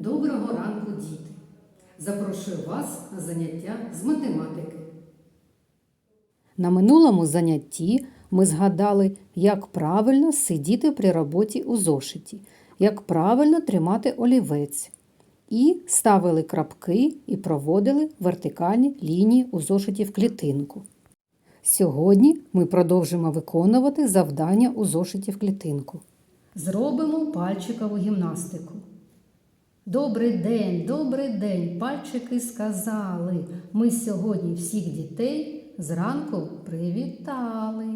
Доброго ранку, діти! Запрошую вас на заняття з математики. На минулому занятті ми згадали, як правильно сидіти при роботі у зошиті, як правильно тримати олівець. І ставили крапки і проводили вертикальні лінії у зошиті в клітинку. Сьогодні ми продовжимо виконувати завдання у зошиті в клітинку. Зробимо пальчикову гімнастику. Добрий день, добрий день, пальчики сказали. Ми сьогодні всіх дітей зранку привітали.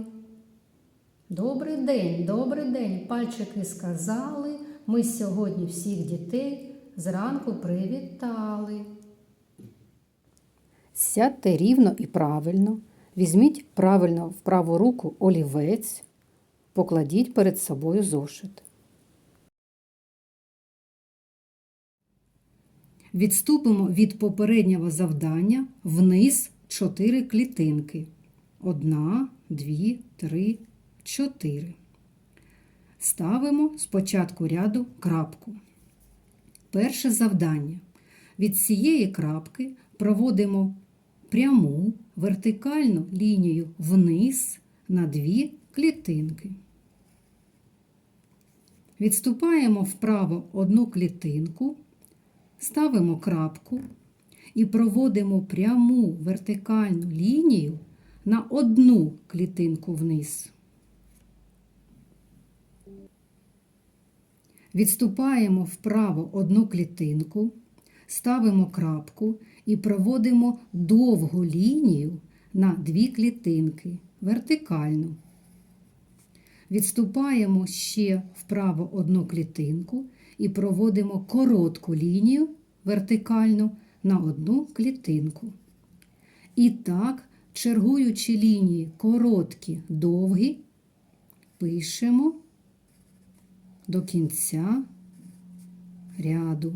Добрий день, добрий день, пальчики сказали. Ми сьогодні всіх дітей зранку привітали. Сядьте рівно і правильно. Візьміть правильно в праву руку олівець, покладіть перед собою зошит. Відступимо від попереднього завдання вниз 4 клітинки. Одна, дві, три, чотири. Ставимо спочатку ряду крапку. Перше завдання. Від цієї крапки проводимо пряму вертикальну лінію вниз на дві клітинки. Відступаємо вправо одну клітинку, ставимо крапку і проводимо пряму вертикальну лінію на одну клітинку вниз. Відступаємо вправо одну клітинку, ставимо крапку і проводимо довгу лінію на дві клітинки вертикальну. Відступаємо ще вправо одну клітинку і проводимо коротку лінію вертикальну на одну клітинку. І так, чергуючи лінії короткі, довгі, пишемо до кінця ряду.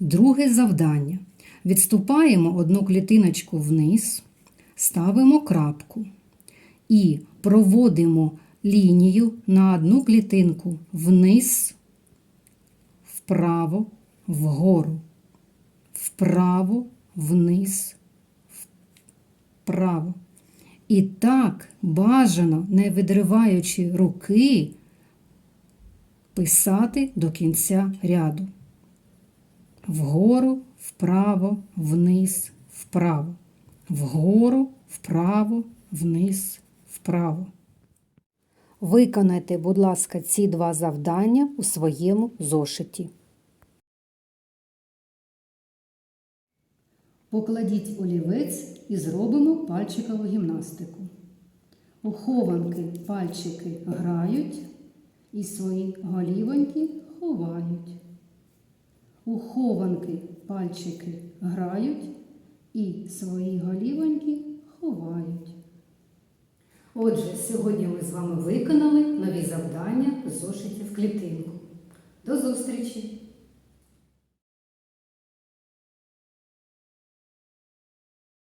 Друге завдання. Відступаємо одну клітиночку вниз, ставимо крапку і проводимо лінію на одну клітинку вниз, вправо, вгору, вправо, вниз, вправо. І так бажано, не відриваючи руки, писати до кінця ряду. Вгору, вправо, вниз, вправо. Вгору, вправо, вниз, вправо. Виконайте, будь ласка, ці два завдання у своєму зошиті. Покладіть олівець і зробимо пальчикову гімнастику. У хованки пальчики грають і свої голівоньки ховають. У хованки пальчики грають і свої голівоньки ховають. Отже, сьогодні ми з вами виконали нові завдання зошитів клітинку. До зустрічі!